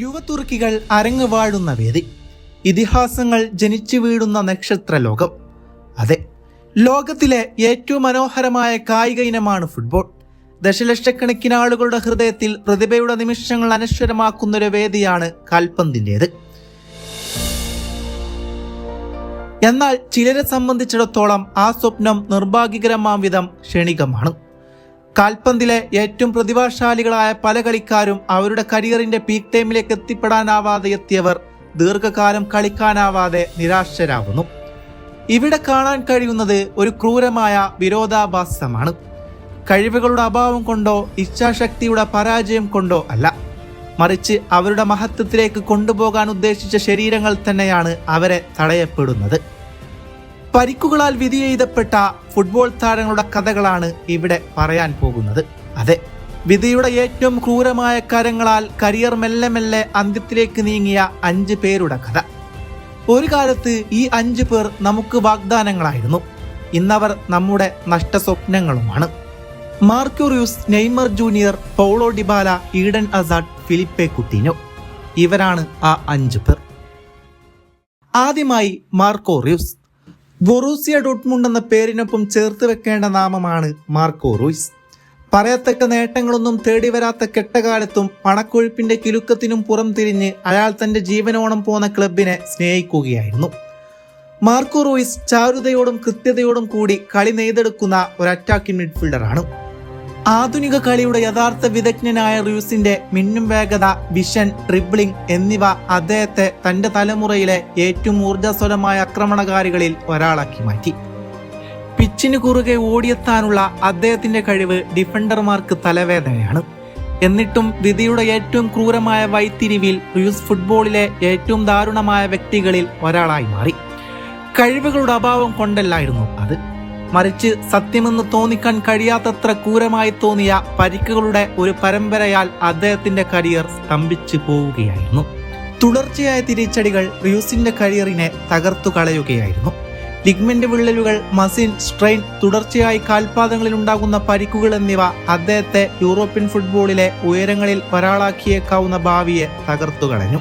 യുവതുർക്കികൾ അരങ്ങ് വാഴുന്ന വേദി. ഇതിഹാസങ്ങൾ ജനിച്ചു വീഴുന്ന നക്ഷത്ര ലോകം അതെ ലോകത്തിലെ ഏറ്റവും മനോഹരമായ കായിക ഇനമാണ് ഫുട്ബോൾ. ദശലക്ഷക്കണക്കിന് ആളുകളുടെ ഹൃദയത്തിൽ പ്രതിഭയുടെ നിമിഷങ്ങൾ അനശ്വരമാക്കുന്ന ഒരു വേദിയാണ് കാൽപന്തിന്റെത്. എന്നാൽ ചിലരെ സംബന്ധിച്ചിടത്തോളം ആ സ്വപ്നം നിർഭാഗ്യകരമാം വിധം ക്ഷണികമാണ്. കാൽപന്തിലെ ഏറ്റവും പ്രതിഭാശാലികളായ പല കളിക്കാരും അവരുടെ കരിയറിന്റെ പീക്ക് ടൈമിലേക്ക് എത്തിപ്പെടാനാവാതെ എത്തിയവർ ദീർഘകാലം കളിക്കാനാവാതെ നിരാശരാകുന്നു. ഇവിടെ കാണാൻ കഴിയുന്നത് ഒരു ക്രൂരമായ വിരോധാഭാസമാണ്. കഴിവുകളുടെ അഭാവം കൊണ്ടോ ഇച്ഛാശക്തിയുടെ പരാജയം കൊണ്ടോ അല്ല. മറിച്ച് അവരുടെ മഹത്വത്തിലേക്ക് കൊണ്ടുപോകാൻ ഉദ്ദേശിച്ച ശരീരങ്ങൾ തന്നെയാണ് അവരെ തടയപ്പെടുന്നത്. പരിക്കുകളാൽ വിധി എഴുതപ്പെട്ട ഫുട്ബോൾ താരങ്ങളുടെ കഥകളാണ് ഇവിടെ പറയാൻ പോകുന്നത്. അതെ വിധിയുടെ ഏറ്റവും ക്രൂരമായ കരങ്ങളാൽ കരിയർ മെല്ലെ മെല്ലെ അന്ത്യത്തിലേക്ക് നീങ്ങിയ അഞ്ച് പേരുടെ കഥ. ഒരു കാലത്ത് ഈ അഞ്ചു പേർ നമുക്ക് വാഗ്ദാനങ്ങളായിരുന്നു. ഇന്നവർ നമ്മുടെ നഷ്ടസ്വപ്നങ്ങളുമാണ്. മാർക്യൂറിയൂസ് Neymar Junior Paulo Dybala Eden Hazard Philippe Coutinho ഇവരാണ് ആ അഞ്ചു പേർ. ആദ്യമായി മാർക്കോ റൂസ് ബൊറൂസിയ ഡോട്ട്മുണ്ട് എന്ന പേരിനൊപ്പം ചേർത്ത് വെക്കേണ്ട നാമമാണ് മാർക്കോ റൂയിസ്. പറയത്തക്ക നേട്ടങ്ങളൊന്നും തേടി വരാത്ത കെട്ടകാലത്തും പണക്കൊഴുപ്പിന്റെ കിലുക്കത്തിനും പുറം തിരിഞ്ഞ് അയാൾ തന്റെ ജീവനോണം പോന്ന ക്ലബിനെ സ്നേഹിക്കുകയായിരുന്നു. മാർക്കോ റൂയിസ് ചാരുതയോടും കൃത്യതയോടും കൂടി കളി നെയ്തെടുക്കുന്ന ഒരു അറ്റാക്കിംഗ് മിഡ്ഫീൽഡറാണ്. ആധുനിക കളിയുടെ യഥാർത്ഥ വിദഗ്ധനായ റ്യൂസിന്റെ മിന്നും വേഗത വിഷൻ ട്രിബ്ലിംഗ് എന്നിവ അദ്ദേഹത്തെ തന്റെ തലമുറയിലെ ഏറ്റവും ഊർജസ്വലമായ ആക്രമണകാരികളിൽ ഒരാളാക്കി മാറ്റി. പിച്ചിന് കുറുകെ ഓടിയെത്താനുള്ള അദ്ദേഹത്തിന്റെ കഴിവ് ഡിഫൻഡർമാർക്ക് തലവേദനയാണ്. എന്നിട്ടും വിധിയുടെ ഏറ്റവും ക്രൂരമായ വൈത്തിരിവിൽ റ്യൂസ് ഫുട്ബോളിലെ ഏറ്റവും ദാരുണമായ വ്യക്തികളിൽ ഒരാളായി മാറി. കഴിവുകളുടെ അഭാവം കൊണ്ടല്ലായിരുന്നു അത്. മറിച്ച് സത്യമെന്ന് തോന്നിക്കാൻ കഴിയാത്തത്ര ക്രൂരമായി തോന്നിയ പരിക്കുകളുടെ ഒരു പരമ്പരയാൽ അദ്ദേഹത്തിന്റെ കരിയർ സ്തംഭിച്ചു പോവുകയായിരുന്നു. തുടർച്ചയായ തിരിച്ചടികൾ റിയൂസിന്റെ കരിയറിനെ തകർത്തു കളയുകയായിരുന്നു. ലിഗ്മെന്റ് വിള്ളലുകൾ മസിൻ സ്ട്രെയിൻ തുടർച്ചയായി കാൽപാദങ്ങളിൽ ഉണ്ടാകുന്ന പരിക്കുകൾ എന്നിവ അദ്ദേഹത്തെ യൂറോപ്യൻ ഫുട്ബോളിലെ ഉയരങ്ങളിൽ ഒരാളാക്കിയേക്കാവുന്ന ഭാവിയെ തകർത്തു കളഞ്ഞു.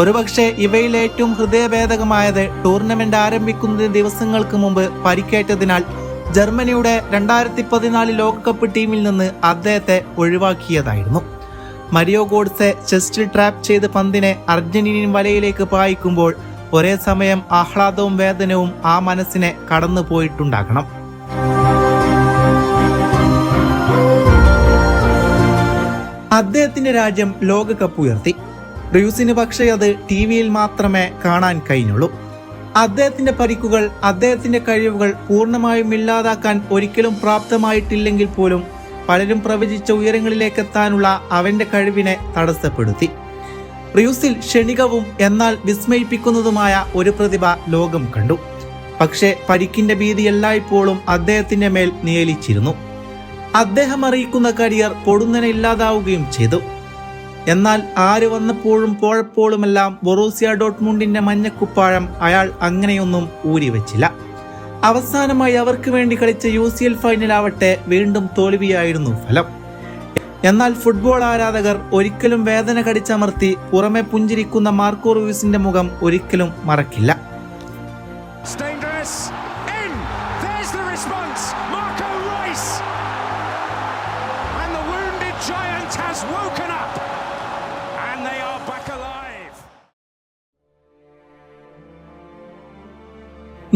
ഒരുപക്ഷെ ഇവയിൽ ഏറ്റവും ഹൃദയഭേദകമായത് ടൂർണമെന്റ് ആരംഭിക്കുന്നതിന് ദിവസങ്ങൾക്ക് മുമ്പ് പരിക്കേറ്റതിനാൽ ജർമ്മനിയുടെ രണ്ടായിരത്തി പതിനാല് ലോകകപ്പ് ടീമിൽ നിന്ന് അദ്ദേഹത്തെ ഒഴിവാക്കിയതായിരുന്നു. മരിയോ ഗോഡ്സെ ചെസ്റ്റിൽ ട്രാപ്പ് ചെയ്ത് പന്തിനെ അർജന്റീനിയൻ വലയിലേക്ക് പായിക്കുമ്പോൾ ഒരേ സമയം ആഹ്ലാദവും വേദനവും ആ മനസ്സിനെ കടന്നു പോയിട്ടുണ്ടാകണം. അദ്ദേഹത്തിന്റെ രാജ്യം ലോകകപ്പ് ഉയർത്തി. റൂസിന് പക്ഷേ അത് ടി വിയിൽ മാത്രമേ കാണാൻ കഴിഞ്ഞുള്ളൂ. അദ്ദേഹത്തിന്റെ പരിക്കുകൾ അദ്ദേഹത്തിന്റെ കഴിവുകൾ പൂർണമായും ഇല്ലാതാക്കാൻ ഒരിക്കലും പ്രാപ്തമായിട്ടില്ലെങ്കിൽ പോലും പലരും പ്രവചിച്ച ഉയരങ്ങളിലേക്ക് എത്താനുള്ള അവന്റെ കഴിവിനെ തടസ്സപ്പെടുത്തി. റിയൂസിൽ ക്ഷണികവും എന്നാൽ വിസ്മയിപ്പിക്കുന്നതുമായ ഒരു പ്രതിഭ ലോകം കണ്ടു. പക്ഷേ പരിക്കിന്റെ ഭീതി എല്ലായ്പ്പോഴും അദ്ദേഹത്തിന്റെ മേൽ നിയലിച്ചിരുന്നു. അദ്ദേഹം അറിയിക്കുന്ന കരിയർ പൊടുന്നനെ ഇല്ലാതാവുകയും ചെയ്തു. എന്നാൽ ആര് വന്നപ്പോഴും പോഴപ്പോഴുമെല്ലാം ബൊറൂസിയ ഡോട്ട്മുണ്ടിന്റെ മഞ്ഞക്കുപ്പാഴം അയാൾ അങ്ങനെയൊന്നും ഊരിവെച്ചില്ല. അവസാനമായി അവർക്ക് വേണ്ടി കളിച്ച യു സി എൽ ഫൈനലാവട്ടെ വീണ്ടും തോൽവിയായിരുന്നു ഫലം. എന്നാൽ ഫുട്ബോൾ ആരാധകർ ഒരിക്കലും വേദന കടിച്ചമർത്തി പുറമെ പുഞ്ചിരിക്കുന്ന മാർക്കോ റൂയിസിന്റെ മുഖം ഒരിക്കലും മറക്കില്ല.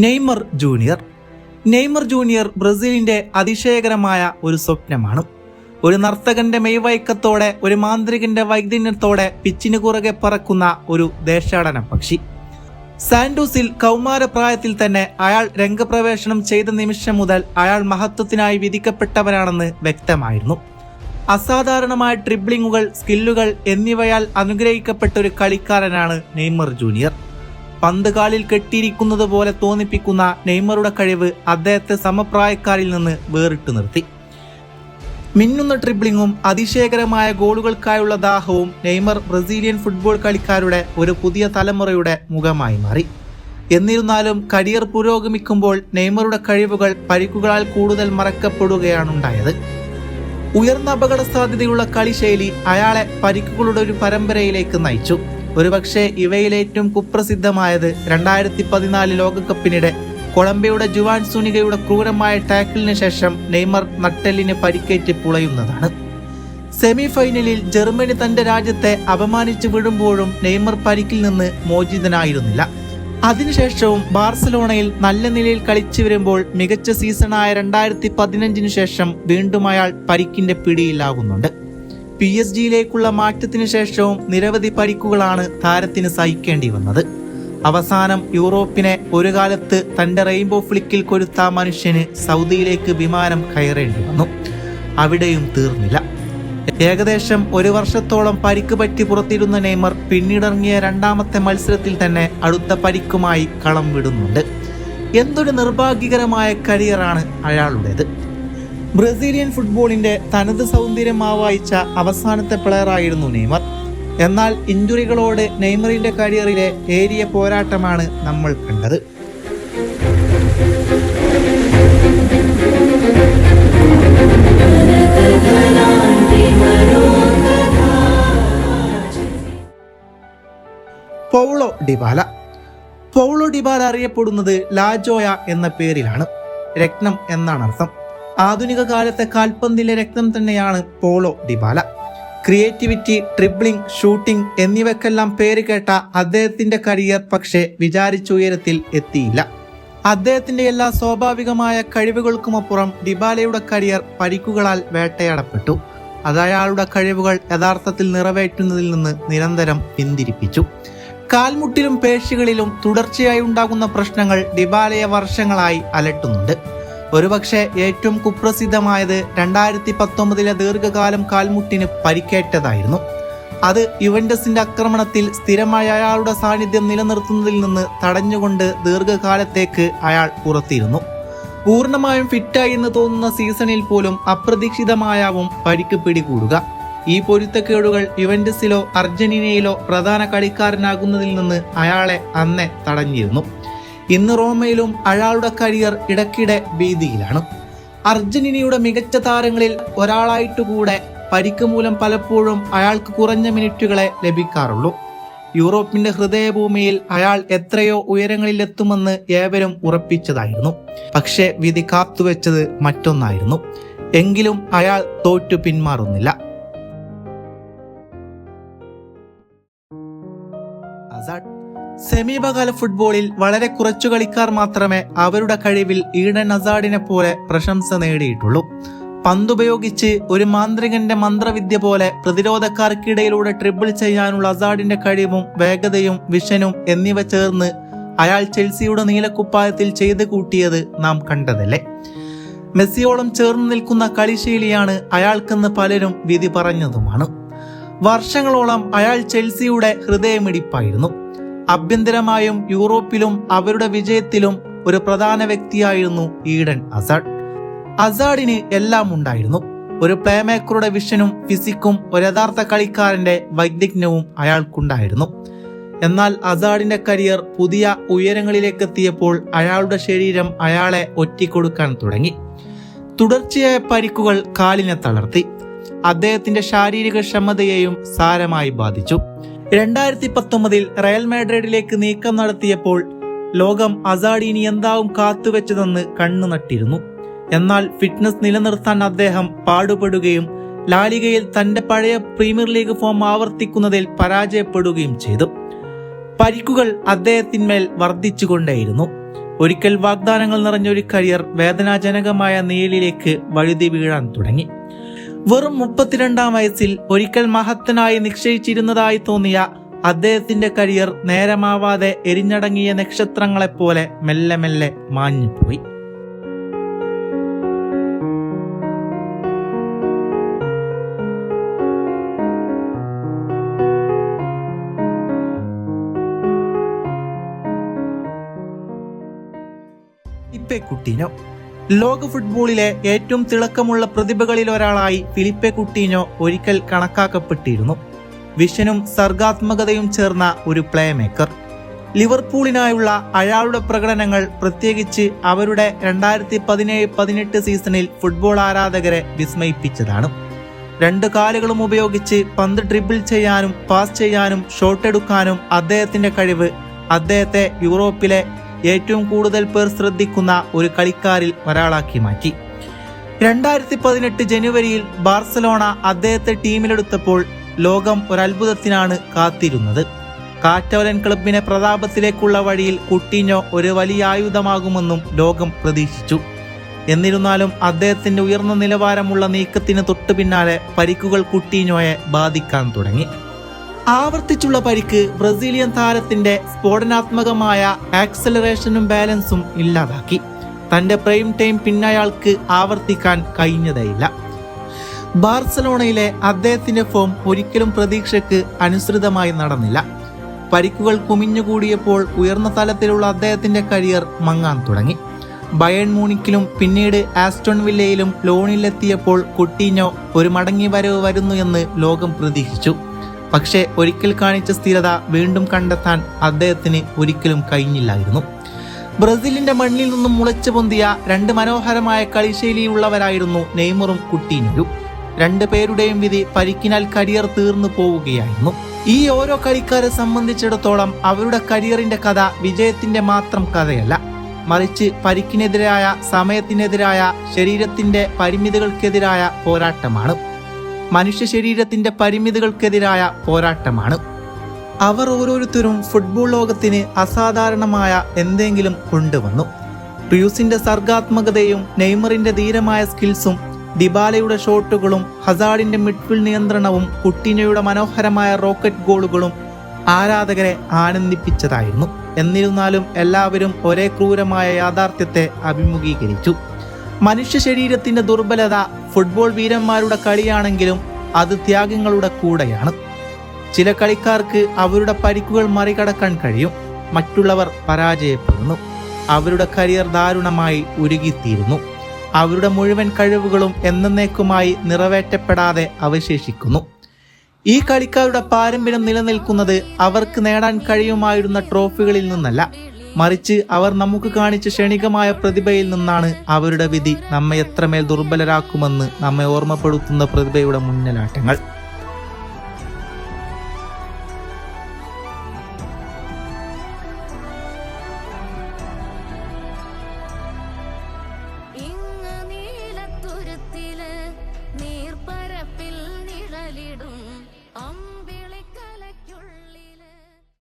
Neymar junior. നെയ്മർ ജൂനിയർ ബ്രസീലിന്റെ അതിശയകരമായ ഒരു സ്വപ്നമാണ്. ഒരു നർത്തകന്റെ മെയ്വൈക്കത്തോടെ ഒരു മാന്ത്രികന്റെ വൈദ്യന്യത്തോടെ പിച്ചിന് കുറുകെ പറക്കുന്ന ഒരു ദേശാടന പക്ഷി. സാന്റൂസിൽ കൗമാരപ്രായത്തിൽ തന്നെ അയാൾ രംഗപ്രവേശനം ചെയ്ത നിമിഷം മുതൽ അയാൾ മഹത്വത്തിനായി വിധിക്കപ്പെട്ടവനാണെന്ന് വ്യക്തമായിരുന്നു. അസാധാരണമായ ട്രിബ്ലിങ്ങുകൾ സ്കില്ലുകൾ എന്നിവയാൽ അനുഗ്രഹിക്കപ്പെട്ട ഒരു കളിക്കാരനാണ് നെയ്മർ ജൂനിയർ. പന്ത് കാലിൽ കെട്ടിയിരിക്കുന്നത് പോലെ തോന്നിപ്പിക്കുന്ന നെയ്മറുടെ കഴിവ് അദ്ദേഹത്തെ സമപ്രായക്കാരിൽ നിന്ന് വേറിട്ടു നിർത്തി. മിന്നുന്ന ട്രിബ്ലിങ്ങും അതിശയകരമായ ഗോളുകൾക്കായുള്ള ദാഹവും നെയ്മർ ബ്രസീലിയൻ ഫുട്ബോൾ കളിക്കാരുടെ ഒരു പുതിയ തലമുറയുടെ മുഖമായി മാറി. എന്നിരുന്നാലും കരിയർ പുരോഗമിക്കുമ്പോൾ നെയ്മറുടെ കഴിവുകൾ പരിക്കുകളാൽ കൂടുതൽ മറക്കപ്പെടുകയാണുണ്ടായത്. ഉയർന്ന അപകട സാധ്യതയുള്ള കളിശൈലി അയാളെ പരിക്കുകളുടെ ഒരു പരമ്പരയിലേക്ക് നയിച്ചു. ഒരുപക്ഷെ ഇവയിലേറ്റവും കുപ്രസിദ്ധമായത് രണ്ടായിരത്തി പതിനാല് ലോകകപ്പിനിടെ കൊളംബിയയുടെ ജുവാൻ സുനികയുടെ ക്രൂരമായ ടാക്കിളിന് ശേഷം നെയ്മർ നട്ടെല്ലിന് പരിക്കേറ്റ് പുളയുന്നതാണ്. സെമി ഫൈനലിൽ ജർമ്മനി തന്റെ രാജ്യത്തെ അപമാനിച്ചു വിടുമ്പോഴും നെയ്മർ പരിക്കിൽ നിന്ന് മോചിതനായിരുന്നില്ല. അതിനുശേഷവും ബാർസലോണയിൽ നല്ല നിലയിൽ കളിച്ചു വരുമ്പോൾ മികച്ച സീസണായ രണ്ടായിരത്തി പതിനഞ്ചിനു ശേഷം വീണ്ടും അയാൾ പരിക്കിന്റെ പിടിയിലാകുന്നുണ്ട്. പി എസ് ജിയിലേക്കുള്ള മാറ്റത്തിനു ശേഷവും നിരവധി പരിക്കുകളാണ് താരത്തിന് സഹിക്കേണ്ടി വന്നത്. അവസാനം യൂറോപ്പിനെ ഒരു കാലത്ത് തന്റെ റെയിൻബോ ഫ്ലിക്കിൽ കൊരുത്ത മനുഷ്യന് സൗദിയിലേക്ക് വിമാനം കയറേണ്ടി വന്നു. അവിടെയും തീർന്നില്ല. ഏകദേശം ഒരു വർഷത്തോളം പരിക്ക് പറ്റി പുറത്തിരുന്ന നെയ്മർ പിന്നീടിറങ്ങിയ രണ്ടാമത്തെ മത്സരത്തിൽ തന്നെ അടുത്ത പരിക്കുമായി കളം വിടുന്നുണ്ട്. എന്തൊരു നിർഭാഗ്യകരമായ കരിയറാണ് അയാളുടേത്. ബ്രസീലിയൻ ഫുട്ബോളിന്റെ തനത് സൗന്ദര്യം ആവായിച്ച അവസാനത്തെ പ്ലെയറായിരുന്നു നെയ്മർ. എന്നാൽ ഇഞ്ചുറികളോട് നെയ്മറിന്റെ കരിയറിലെ ഏരിയ പോരാട്ടമാണ് നമ്മൾ കണ്ടത്. Paulo Dybala. പൗളോ ഡിബാല അറിയപ്പെടുന്നത് ലാജോയ എന്ന പേരിലാണ്. രക്തം എന്നാണ് അർത്ഥം. ആധുനിക കാലത്തെ കാൽപന്തിലെ രക്തം തന്നെയാണ് Paulo Dybala creativity dribbling shooting എന്നിവയ്ക്കെല്ലാം പേര് കേട്ട അദ്ദേഹത്തിന്റെ കരിയർ പക്ഷേ വിചാരിച്ചുയരത്തിൽ എത്തിയില്ല. അദ്ദേഹത്തിന്റെ എല്ലാ സ്വാഭാവികമായ കഴിവുകൾക്കുമപ്പുറം ഡിബാലയുടെ കരിയർ പരിക്കുകളാൽ വേട്ടയാടപ്പെട്ടു. അത് അയാളുടെ കഴിവുകൾ യഥാർത്ഥത്തിൽ നിറവേറ്റുന്നതിൽ നിന്ന് നിരന്തരം പിന്തിരിപ്പിച്ചു. കാൽമുട്ടിലും പേശികളിലും തുടർച്ചയായി ഉണ്ടാകുന്ന പ്രശ്നങ്ങൾ ഡിബാലയെ വർഷങ്ങളായി അലട്ടുന്നുണ്ട്. ഒരുപക്ഷെ ഏറ്റവും കുപ്രസിദ്ധമായത് രണ്ടായിരത്തി പത്തൊമ്പതിലെ ദീർഘകാലം കാൽമുട്ടിന് പരിക്കേറ്റതായിരുന്നു. അത് യുവൻഡസിന്റെ ആക്രമണത്തിൽ സ്ഥിരമായ അയാളുടെ സാന്നിധ്യം നിലനിർത്തുന്നതിൽ നിന്ന് തടഞ്ഞുകൊണ്ട് ദീർഘകാലത്തേക്ക് അയാൾ പുറത്തിരുന്നു. പൂർണമായും ഫിറ്റായി എന്ന് തോന്നുന്ന സീസണിൽ പോലും അപ്രതീക്ഷിതമായാവും പരിക്ക് പിടികൂടുക. ഈ പൊരുത്തക്കേടുകൾ യുവൻഡസിലോ അർജന്റീനയിലോ പ്രധാന കളിക്കാരനാകുന്നതിൽ നിന്ന് അയാളെ അന്നേ തടഞ്ഞിരുന്നു. ഇന്ന് റോമയിലും അയാളുടെ കരിയർ ഇടയ്ക്കിടെ ഭീതിയിലാണ്. അർജന്റീനയുടെ മികച്ച താരങ്ങളിൽ ഒരാളായിട്ടുകൂടെ പരിക്ക് മൂലം പലപ്പോഴും അയാൾക്ക് കുറഞ്ഞ മിനിറ്റുകളെ ലഭിക്കാറുള്ളൂ. യൂറോപ്പിന്റെ ഹൃദയഭൂമിയിൽ അയാൾ എത്രയോ ഉയരങ്ങളിലെത്തുമെന്ന് ഏവരും ഉറപ്പിച്ചതായിരുന്നു. പക്ഷേ വിധി കാത്തുവെച്ചത് മറ്റൊന്നായിരുന്നു. എങ്കിലും അയാൾ തോറ്റു പിന്മാറുന്നില്ല. അസാഡ്. സമീപകാല ഫുട്ബോളിൽ വളരെ കുറച്ചു കളിക്കാർ മാത്രമേ അവരുടെ കഴിവിൽ ഈഡൻ അസാഡിനെ പോലെ പ്രശംസ നേടിയിട്ടുള്ളൂ. പന്തുപയോഗിച്ച് ഒരു മാന്ത്രികന്റെ മന്ത്രവിദ്യ പോലെ പ്രതിരോധക്കാർക്കിടയിലൂടെ ട്രിപ്പിൾ ചെയ്യാനുള്ള അസാഡിന്റെ കഴിവും വേഗതയും വിഷനും എന്നിവ ചേർന്ന് അയാൾ ചെൽസിയുടെ നീലക്കുപ്പായത്തിൽ ചെയ്തു കൂട്ടിയത് നാം കണ്ടതല്ലേ? മെസ്സിയോളം ചേർന്ന് നിൽക്കുന്ന കളിശൈലിയാണ് അയാൾക്കെന്ന് പലരും വിധി പറഞ്ഞതുമാണ്. വർഷങ്ങളോളം അയാൾ ചെൽസിയുടെ ഹൃദയമിടിപ്പായിരുന്നു. ആഭ്യന്തരമായും യൂറോപ്പിലും അവരുടെ വിജയത്തിലും ഒരു പ്രധാന വ്യക്തിയായിരുന്നു ഈഡൻ അസാഡ്. അസാഡിന് എല്ലാം ഉണ്ടായിരുന്നു. ഒരു പ്ലേമേക്കറുടെ വിഷനും ഫിസിക്കും ഒരു യഥാർത്ഥ കളിക്കാരന്റെ വൈദഗ്ധ്യവും അയാൾക്കുണ്ടായിരുന്നു. എന്നാൽ അസാഡിന്റെ കരിയർ പുതിയ ഉയരങ്ങളിലേക്ക് എത്തിയപ്പോൾ അയാളുടെ ശരീരം അയാളെ ഒറ്റിക്കൊടുക്കാൻ തുടങ്ങി. തുടർച്ചയായ പരിക്കുകൾ കാലിനെ തളർത്തി. അദ്ദേഹത്തിന്റെ ശാരീരിക ക്ഷമതയെയും സാരമായി ബാധിച്ചു. രണ്ടായിരത്തി പത്തൊമ്പതിൽ റയൽ മാഡ്രിഡിലേക്ക് നീക്കം നടത്തിയപ്പോൾ ലോകം അസാഡിനി എന്താവും കാത്തുവെച്ചതെന്ന് കണ്ണു നട്ടിരുന്നു. എന്നാൽ ഫിറ്റ്നസ് നിലനിർത്താൻ അദ്ദേഹം പാടുപെടുകയും ലാലികയിൽ തന്റെ പഴയ പ്രീമിയർ ലീഗ് ഫോം ആവർത്തിക്കുന്നതിൽ പരാജയപ്പെടുകയും ചെയ്തു. പരിക്കുകൾ അദ്ദേഹത്തിന്മേൽ വർദ്ധിച്ചുകൊണ്ടേയിരുന്നു. ഒരിക്കൽ വാഗ്ദാനങ്ങൾ നിറഞ്ഞൊരു കരിയർ വേദനാജനകമായ നീലിലേക്ക് വഴുതി വീഴാൻ തുടങ്ങി. വെറും മുപ്പത്തിരണ്ടാം വയസ്സിൽ ഒരിക്കൽ മഹത്തനായി നിശ്ചയിച്ചിരുന്നതായി തോന്നിയ അദ്ദേഹത്തിന്റെ കരിയർ നേരമാവാതെ എരിഞ്ഞടങ്ങിയ നക്ഷത്രങ്ങളെപ്പോലെ മെല്ലെ മെല്ലെ മാഞ്ഞുപോയി. ഫിലിപ്പെ കുട്ടീനോ ലോക ഫുട്ബോളിലെ ഏറ്റവും തിളക്കമുള്ള പ്രതിഭകളിൽ ഒരാളായി ഫിലിപ്പെ കുട്ടീനോ ഒരിക്കൽ കണക്കാക്കപ്പെട്ടിരുന്നു. വിഷനും സർഗാത്മകതയും ചേർന്ന ഒരു പ്ലേമേക്കർ ലിവർപൂളിനായുള്ള അയാളുടെ പ്രകടനങ്ങൾ പ്രത്യേകിച്ച് അവരുടെ രണ്ടായിരത്തി പതിനേഴ് പതിനെട്ട് സീസണിൽ ഫുട്ബോൾ ആരാധകരെ വിസ്മയിപ്പിച്ചതാണ്. രണ്ട് കാലുകളും ഉപയോഗിച്ച് പന്ത് ഡ്രിബിൾ ചെയ്യാനും പാസ് ചെയ്യാനും ഷോട്ട് എടുക്കാനും അദ്ദേഹത്തിന്റെ കഴിവ് അദ്ദേഹത്തെ യൂറോപ്പിലെ ഏറ്റവും കൂടുതൽ പേർ ശ്രദ്ധിക്കുന്ന ഒരു കളിക്കാരിൽ ഒരാളാക്കി മാറ്റി. രണ്ടായിരത്തി പതിനെട്ട് ജനുവരിയിൽ ബാർസലോണ അദ്ദേഹത്തെ ടീമിലെടുത്തപ്പോൾ ലോകം ഒരത്ഭുതത്തിനാണ് കാത്തിരുന്നത്. കാറ്റോലൻ ക്ലബിനെ പ്രതാപത്തിലേക്കുള്ള വഴിയിൽ കുട്ടീഞ്ഞോ ഒരു വലിയ ആയുധമാകുമെന്നും ലോകം പ്രതീക്ഷിച്ചു. എന്നിരുന്നാലും അദ്ദേഹത്തിന്റെ ഉയർന്ന നിലവാരമുള്ള നീക്കത്തിന് തൊട്ടു പിന്നാലെ പരിക്കുകൾ കുട്ടീഞ്ഞോയെ ബാധിക്കാൻ തുടങ്ങി. ആവർത്തിച്ചുള്ള പരിക്ക് ബ്രസീലിയൻ താരത്തിന്റെ സ്ഫോടനാത്മകമായ ആക്സലറേഷനും ബാലൻസും ഇല്ലാതാക്കി. തന്റെ പ്രൈം ടൈം പിന്നയാൾക്ക് ആവർത്തിക്കാൻ കഴിഞ്ഞതേയില്ല. ബാർസലോണയിലെ അദ്ദേഹത്തിന്റെ ഫോം ഒരിക്കലും പ്രതീക്ഷയ്ക്ക് അനുസൃതമായി നടന്നില്ല. പരിക്കുകൾ കുമിഞ്ഞുകൂടിയപ്പോൾ ഉയർന്ന തലത്തിലുള്ള അദ്ദേഹത്തിന്റെ കരിയർ മങ്ങാൻ തുടങ്ങി. ബയൺ മൂണിക്കിലും പിന്നീട് ആസ്റ്റോൺ വില്ലയിലും ലോണിലെത്തിയപ്പോൾ കുട്ടീഞ്ഞോ ഒരു മടങ്ങി വരവ് വരുന്നു എന്ന് ലോകം പ്രതീക്ഷിച്ചു. പക്ഷേ ഒരിക്കൽ കാണിച്ച സ്ഥിരത വീണ്ടും കണ്ടെത്താൻ അദ്ദേഹത്തിന് ഒരിക്കലും കഴിഞ്ഞില്ലായിരുന്നു. ബ്രസീലിന്റെ മണ്ണിൽ നിന്നും മുളച്ചു പൊന്തിയ രണ്ട് മനോഹരമായ കളിശൈലിയുള്ളവരായിരുന്നു നെയ്മറും കുട്ടീനൊരു രണ്ടു പേരുടെയും വിധി പരിക്കിനാൽ കരിയർ തീർന്നു പോവുകയായിരുന്നു. ഈ ഓരോ കളിക്കാരെ സംബന്ധിച്ചിടത്തോളം അവരുടെ കരിയറിന്റെ കഥ വിജയത്തിന്റെ മാത്രം കഥയല്ല. മറിച്ച് പരിക്കിനെതിരായ സമയത്തിനെതിരായ ശരീരത്തിന്റെ പരിമിതികൾക്കെതിരായ പോരാട്ടമാണ്. മനുഷ്യ ശരീരത്തിന്റെ പരിമിതികൾക്കെതിരായ പോരാട്ടമാണ്. അവർ ഓരോരുത്തരും ഫുട്ബോൾ ലോകത്തിന് അസാധാരണമായ എന്തെങ്കിലും കൊണ്ടുവന്നു. റിയൂസിന്റെ സർഗാത്മകതയും നെയ്മറിന്റെ ധീരമായ സ്കിൽസും ദിബാലയുടെ ഷോട്ടുകളും ഹസാഡിന്റെ മിഡ്ഫീൽഡ് നിയന്ത്രണവും കുട്ടിനയുടെ മനോഹരമായ റോക്കറ്റ് ഗോളുകളും ആരാധകരെ ആനന്ദിപ്പിച്ചതായിരുന്നു. എന്നിരുന്നാലും എല്ലാവരും ഒരേ ക്രൂരമായ യാഥാർത്ഥ്യത്തെ അഭിമുഖീകരിച്ചു. മനുഷ്യ ശരീരത്തിന്റെ ദുർബലത ഫുട്ബോൾ വീരന്മാരുടെ കളിയാണെങ്കിലും അത് ത്യാഗങ്ങളുടെ കൂടെയാണ്. ചില കളിക്കാർക്ക് അവരുടെ പരിക്കുകൾ മറികടക്കാൻ കഴിയും. മറ്റുള്ളവർ പരാജയപ്പെടുന്നു. അവരുടെ കരിയർ ദാരുണമായി ഉരുകിത്തീരുന്നു. അവരുടെ മുഴുവൻ കഴിവുകളും എന്നേക്കുമായി നിറവേറ്റപ്പെടാതെ അവശേഷിക്കുന്നു. ഈ കളിക്കാരുടെ പാരമ്പര്യം നിലനിൽക്കുന്നത് അവർക്ക് നേടാൻ കഴിയുമായിരുന്ന ട്രോഫികളിൽ നിന്നല്ല. മറിച്ച് അവർ നമുക്ക് കാണിച്ച ക്ഷണികമായ പ്രതിഭയിൽ നിന്നാണ് അവരുടെ വിധി നമ്മെ എത്രമേൽ ദുർബലരാക്കുമെന്ന് നമ്മെ ഓർമ്മപ്പെടുത്തുന്ന പ്രതിഭയുടെ മുന്നലാട്ടങ്ങൾ.